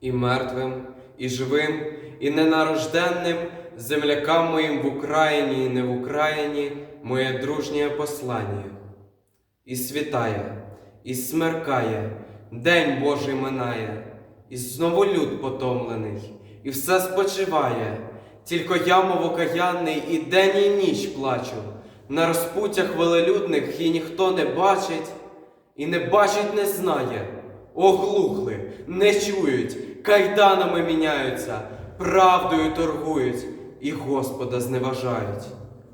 і мертвим, і живим, і ненарожденним, землякам моїм в Україні і не в Україні, моє дружнє послання. І світає, і смеркає, день Божий минає, і знову люд потомлений, і все спочиває, тільки я, мов окаянний, і день, і ніч плачу. На розпуттях велелюдних і ніхто не бачить, і не бачить, не знає. Оглухли, не чують, кайданами міняються, правдою торгують і Господа зневажають.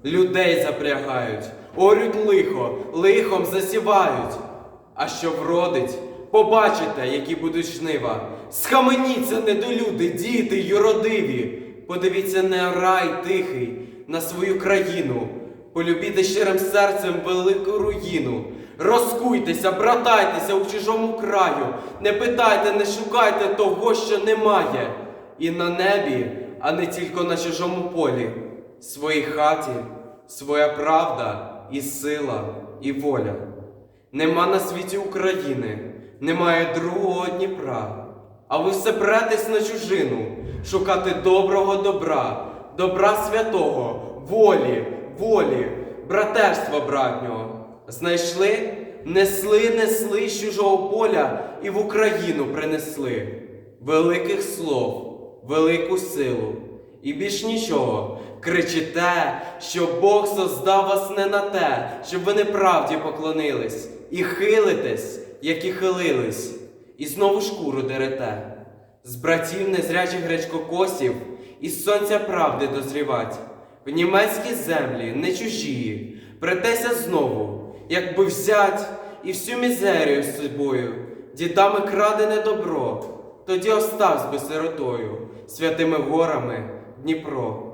Людей запрягають, орють лихо, лихом засівають. А що вродить, побачите, які будуть жнива. Схаменіться, недолюди, діти юродиві. Подивіться не рай тихий на свою країну. Полюбіте щирим серцем велику руїну. Розкуйтеся, братайтеся у чужому краю. Не питайте, не шукайте того, що немає. І на небі, а не тільки на чужому полі. Своїй хаті, своя правда і сила, і воля. Нема на світі України, немає другого Дніпра. А ви все претесь на чужину, шукати доброго добра, добра святого, волі, волі, братерства братнього. Знайшли, несли, несли з чужого поля і в Україну принесли. Великих слов, велику силу. І більш нічого, кричите, що Бог создав вас не на те, щоб ви неправді поклонились, і хилитесь, як і хилились, і знову шкуру дерете. З братів незрячих гречкокосів із сонця правди дозрівать, в німецькі землі не чужі, претеся знову, якби взять і всю мізерію з собою, дідами крадене добро, тоді оставсь би сиротою, святими горами Дніпро.